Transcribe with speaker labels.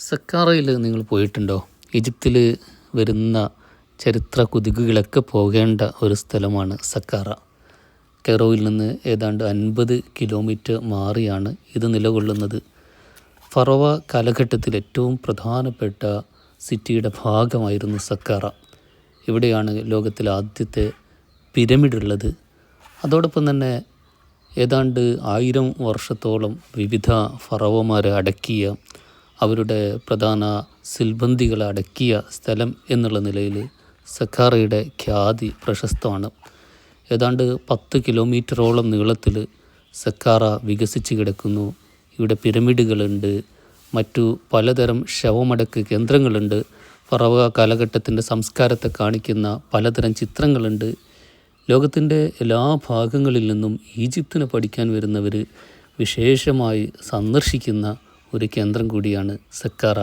Speaker 1: സക്കാറയിൽ നിങ്ങൾ പോയിട്ടുണ്ടോ? ഈജിപ്തിൽ വരുന്ന ചരിത്ര കുതികുകളൊക്കെ പോകേണ്ട ഒരു സ്ഥലമാണ് സക്കാറ. കെറോയിൽ നിന്ന് ഏതാണ്ട് അൻപത് കിലോമീറ്റർ മാറിയാണ് ഇത് നിലകൊള്ളുന്നത്. ഫറവ കാലഘട്ടത്തിൽ ഏറ്റവും പ്രധാനപ്പെട്ട സിറ്റിയുടെ ഭാഗമായിരുന്നു സക്കാറ. ഇവിടെയാണ് ലോകത്തിലെ ആദ്യത്തെ പിരമിഡ് ഉള്ളത്. അതോടൊപ്പം തന്നെ ഏതാണ്ട് ആയിരം വർഷത്തോളം വിവിധ ഫറവമാരെ അടക്കിയ അവരുടെ പ്രധാന സിൽബന്ദികളെ അടക്കിയ സ്ഥലം എന്നുള്ള നിലയിൽ സഖാറയുടെ ഖ്യാതി പ്രശസ്തമാണ്. ഏതാണ്ട് പത്ത് കിലോമീറ്ററോളം നീളത്തിൽ സക്കാറ വികസിച്ച് കിടക്കുന്നു. ഇവിടെ പിരമിഡുകളുണ്ട്. മറ്റു പലതരം ശവമടക്ക് കേന്ദ്രങ്ങളുണ്ട്. ഫറവ കാലഘട്ടത്തിന്റെ സംസ്കാരത്തെ കാണിക്കുന്ന പലതരം ചിത്രങ്ങളുണ്ട്. ലോകത്തിന്റെ എല്ലാ ഭാഗങ്ങളിൽ നിന്നും ഈജിപ്തിനെ പഠിക്കാൻ വരുന്നവർ വിശേഷമായി സന്ദർശിക്കുന്ന ഒരു കേന്ദ്രം കൂടിയാണ് സക്കാറ.